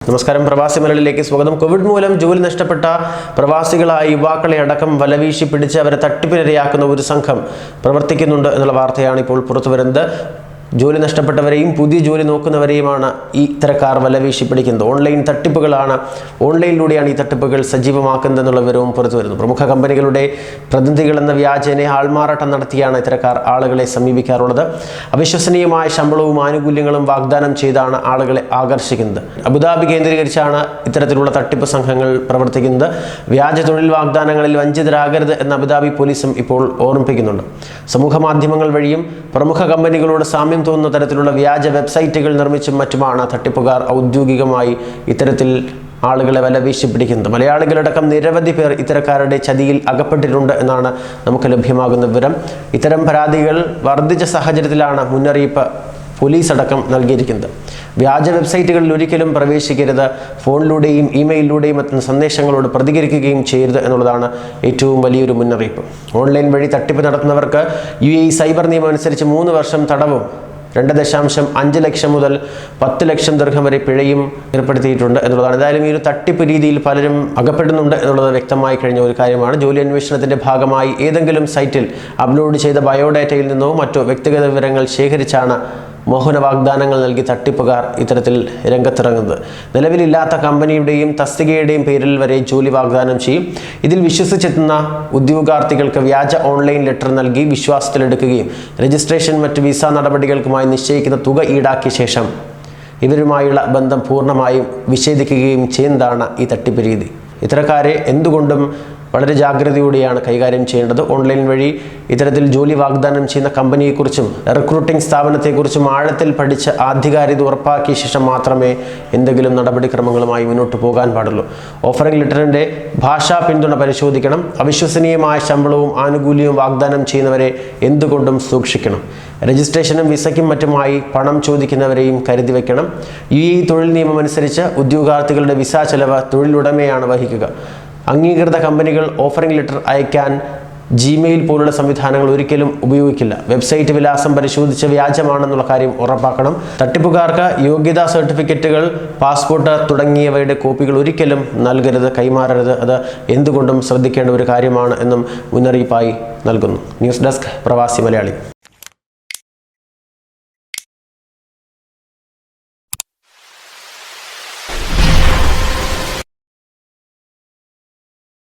നമസ്കാരം. പ്രവാസി മലയാളിയിലേക്ക് സ്വാഗതം. കോവിഡ് മൂലം ജോലി നഷ്ടപ്പെട്ട പ്രവാസികളായ യുവാക്കളെ അടക്കം വലവീശി പിടിച്ച് അവരെ തട്ടിപ്പിനിരയാക്കുന്ന ഒരു സംഘം പ്രവർത്തിക്കുന്നുണ്ട് എന്നുള്ള വാർത്തയാണ് ഇപ്പോൾ പുറത്തു വരുന്നത് ജോലി നഷ്ടപ്പെട്ടവരെയും പുതിയ ജോലി നോക്കുന്നവരെയുമാണ് ഈ ഇത്തരക്കാർ വലവീശി പിടിക്കുന്നത്. ഓൺലൈൻ തട്ടിപ്പുകളാണ്. ഓൺലൈനിലൂടെയാണ് ഈ തട്ടിപ്പുകൾ സജീവമാക്കുന്നതെന്നുള്ള വിവരവും പുറത്തു വരുന്നു. പ്രമുഖ കമ്പനികളുടെ പ്രതിനിധികൾ എന്ന വ്യാജേനെ ആൾമാറാട്ടം നടത്തിയാണ് ഇത്തരക്കാർ ആളുകളെ സമീപിക്കാറുള്ളത്. അവിശ്വസനീയമായ ശമ്പളവും ആനുകൂല്യങ്ങളും വാഗ്ദാനം ചെയ്താണ് ആളുകളെ ആകർഷിക്കുന്നത്. അബുദാബി കേന്ദ്രീകരിച്ചാണ് ഇത്തരത്തിലുള്ള തട്ടിപ്പ് സംഘങ്ങൾ പ്രവർത്തിക്കുന്നത്. വ്യാജ തൊഴിൽ വാഗ്ദാനങ്ങളിൽ വഞ്ചിതരാകരുത് എന്ന് അബുദാബി പോലീസും ഇപ്പോൾ ഓർമ്മിപ്പിക്കുന്നുണ്ട്. സമൂഹ മാധ്യമങ്ങൾ വഴിയും പ്രമുഖ കമ്പനികളോട് സാമ്യം തോന്നുന്ന തരത്തിലുള്ള വ്യാജ വെബ്സൈറ്റുകൾ നിർമ്മിച്ചും മറ്റുമാണ് തട്ടിപ്പുകാർ ഔദ്യോഗികമായി ഇത്തരത്തിൽ ആളുകളെ വല വീശി പിടിക്കുന്നത്. മലയാളികളടക്കം നിരവധി പേർ ഇത്തരക്കാരുടെ ചതിയിൽ അകപ്പെട്ടിട്ടുണ്ട് എന്നാണ് നമുക്ക് ലഭ്യമാകുന്ന വിവരം. ഇത്തരം പരാതികൾ വർദ്ധിച്ച സാഹചര്യത്തിലാണ് മുന്നറിയിപ്പ് പോലീസ് അടക്കം നൽകിയിരിക്കുന്നത്. വ്യാജ വെബ്സൈറ്റുകളിൽ ഒരിക്കലും പ്രവേശിക്കരുത്. ഫോണിലൂടെയും ഇമെയിലിലൂടെയും എത്തുന്ന സന്ദേശങ്ങളോട് പ്രതികരിക്കുകയും ചെയ്യരുത് എന്നുള്ളതാണ് ഏറ്റവും വലിയൊരു മുന്നറിയിപ്പ്. ഓൺലൈൻ വഴി തട്ടിപ്പ് നടത്തുന്നവർക്ക് യു സൈബർ നിയമം അനുസരിച്ച് മൂന്ന് വർഷം തടവും രണ്ട് ദശാംശം അഞ്ച് ലക്ഷം മുതൽ പത്ത് ലക്ഷം ദീർഘം വരെ പിഴയും ഏർപ്പെടുത്തിയിട്ടുണ്ട് എന്നുള്ളതാണ്. എന്തായാലും ഈ ഒരു തട്ടിപ്പ് രീതിയിൽ പലരും അകപ്പെടുന്നുണ്ട് എന്നുള്ളത് വ്യക്തമായി കഴിഞ്ഞ ഒരു കാര്യമാണ്. ജോലി അന്വേഷണത്തിന്റെ ഭാഗമായി ഏതെങ്കിലും സൈറ്റിൽ അപ്ലോഡ് ചെയ്ത ബയോഡാറ്റയിൽ നിന്നോ മറ്റോ വ്യക്തിഗത വിവരങ്ങൾ ശേഖരിച്ചാണ് മോഹന വാഗ്ദാനങ്ങൾ നൽകി തട്ടിപ്പുകാർ ഇത്തരത്തിൽ രംഗത്തിറങ്ങുന്നത്. നിലവിലില്ലാത്ത കമ്പനിയുടെയും തസ്തികയുടെയും പേരിൽ വരെ ജോലി വാഗ്ദാനം ചെയ്യും. ഇതിൽ വിശ്വസിച്ചെത്തുന്ന ഉദ്യോഗാർത്ഥികൾക്ക് വ്യാജ ഓൺലൈൻ ലെറ്റർ നൽകി വിശ്വാസത്തിലെടുക്കുകയും രജിസ്ട്രേഷൻ മറ്റ് വിസ നടപടികൾക്കുമായി നിശ്ചയിക്കുന്ന തുക ഈടാക്കിയ ശേഷം ഇവരുമായുള്ള ബന്ധം പൂർണമായും വിച്ഛേദിക്കുകയും ചെയ്യുന്നതാണ് ഈ തട്ടിപ്പ് രീതി. ഇത്തരക്കാരെ എന്തുകൊണ്ടും വളരെ ജാഗ്രതയോടെയാണ് കൈകാര്യം ചെയ്യേണ്ടത്. ഓൺലൈൻ വഴി ഇത്തരത്തിൽ ജോലി വാഗ്ദാനം ചെയ്യുന്ന കമ്പനിയെക്കുറിച്ചും റിക്രൂട്ടിംഗ് സ്ഥാപനത്തെക്കുറിച്ചും ആഴത്തിൽ പഠിച്ച് ആധികാരികത ഉറപ്പാക്കിയ ശേഷം മാത്രമേ എന്തെങ്കിലും നടപടിക്രമങ്ങളുമായി മുന്നോട്ട് പോകാൻ പാടുള്ളൂ. ഓഫറിംഗ് ലെറ്ററിന്റെ ഭാഷാ പിന്തുണ പരിശോധിക്കണം. അവിശ്വസനീയമായ ശമ്പളവും ആനുകൂല്യവും വാഗ്ദാനം ചെയ്യുന്നവരെ എന്തുകൊണ്ടും സൂക്ഷിക്കണം. രജിസ്ട്രേഷനും വിസയ്ക്കും മറ്റുമായി പണം ചോദിക്കുന്നവരെയും കരുതി വയ്ക്കണം. യു എ തൊഴിൽ നിയമം അനുസരിച്ച് ഉദ്യോഗാർത്ഥികളുടെ വിസ ചെലവ് തൊഴിലുടമയാണ് വഹിക്കുക അംഗീകൃത കമ്പനികൾ ഓഫറിംഗ് ലെറ്റർ അയക്കാൻ ജിമെയിൽ പോലുള്ള സംവിധാനങ്ങൾ ഒരിക്കലും ഉപയോഗിക്കില്ല. വെബ്സൈറ്റ് വിലാസം പരിശോധിച്ച് വ്യാജമാണെന്നുള്ള കാര്യം ഉറപ്പാക്കണം. തട്ടിപ്പുകാർക്ക് യോഗ്യതാ സർട്ടിഫിക്കറ്റുകൾ പാസ്പോർട്ട് തുടങ്ങിയവയുടെ കോപ്പികൾ ഒരിക്കലും നൽകരുത് കൈമാറരുത്. അത് എന്തുകൊണ്ടും ശ്രദ്ധിക്കേണ്ട ഒരു കാര്യമാണ് എന്നും മുന്നറിയിപ്പായി നൽകുന്നു. ന്യൂസ് ഡെസ്ക് പ്രവാസി മലയാളി.